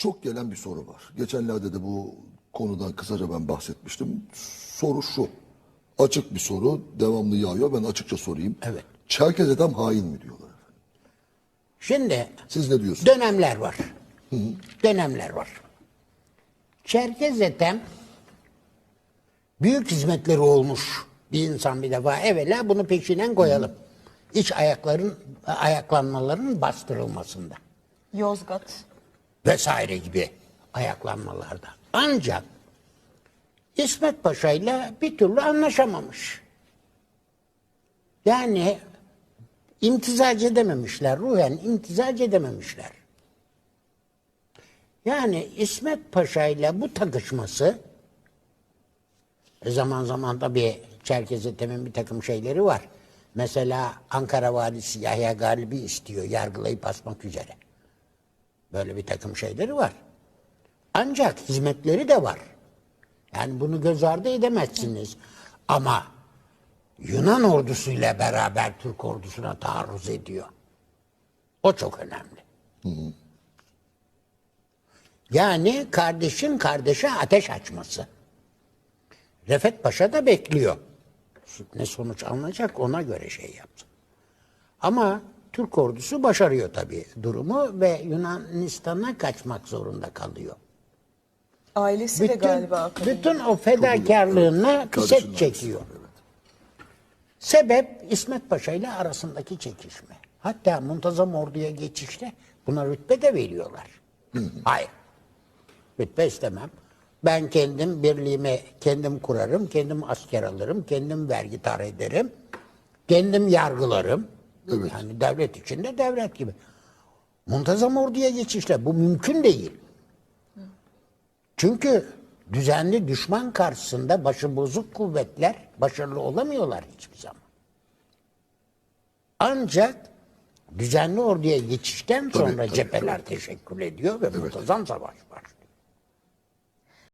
Çok gelen bir soru var. Geçenlerde de bu konudan kısaca ben bahsetmiştim. Soru şu. Açık bir soru. Devamlı yağıyor. Ben açıkça sorayım. Evet. Çerkez Ethem hain mi diyorlar efendim? Şimdi Siz ne diyorsunuz? dönemler var. Dönemler var. Çerkez Ethem büyük hizmetleri olmuş bir insan bir defa. Evvela bunu peşinen koyalım. İç ayakların ayaklanmaların bastırılmasında Yozgat. Vesaire gibi ayaklanmalarda. Ancak İsmet Paşa ile bir türlü anlaşamamış. Yani imtizac edememişler, ruhen imtizac edememişler. Yani İsmet Paşa ile bu takışması e, zaman zaman da bir Çerkez Ethem'in bir takım şeyleri var. Mesela Ankara valisi Yahya Galibi istiyor yargılayıp asmak üzere. Böyle bir takım şeyleri var. Ancak hizmetleri de var. Yani bunu göz ardı edemezsiniz. Ama Yunan ordusuyla beraber Türk ordusuna taarruz ediyor. O çok önemli. Yani kardeşin kardeşe ateş açması. Refet Paşa da bekliyor. Ne sonuç alınacak ona göre şey yapsın. Ama Türk ordusu başarıyor tabii durumu ve Yunanistan'a kaçmak zorunda kalıyor. Ailesi de galiba akıllı. bütün o fedakarlığına set çekiyor. Sebep İsmet Paşa ile arasındaki çekişme. Hatta muntazam orduya geçişte buna rütbe de veriyorlar. Hayır. Rütbe istemem. Ben kendim birliğimi kendim kurarım, kendim asker alırım, kendim vergi tar ederim, kendim yargılarım. Evet. Yani devlet içinde devlet gibi. Muntazam orduya geçişle bu mümkün değil. Çünkü düzenli düşman karşısında başı bozuk kuvvetler başarılı olamıyorlar hiçbir zaman. Ancak düzenli orduya geçişten sonra tabii, cepheler teşekkül ediyor ve muntazam savaş var.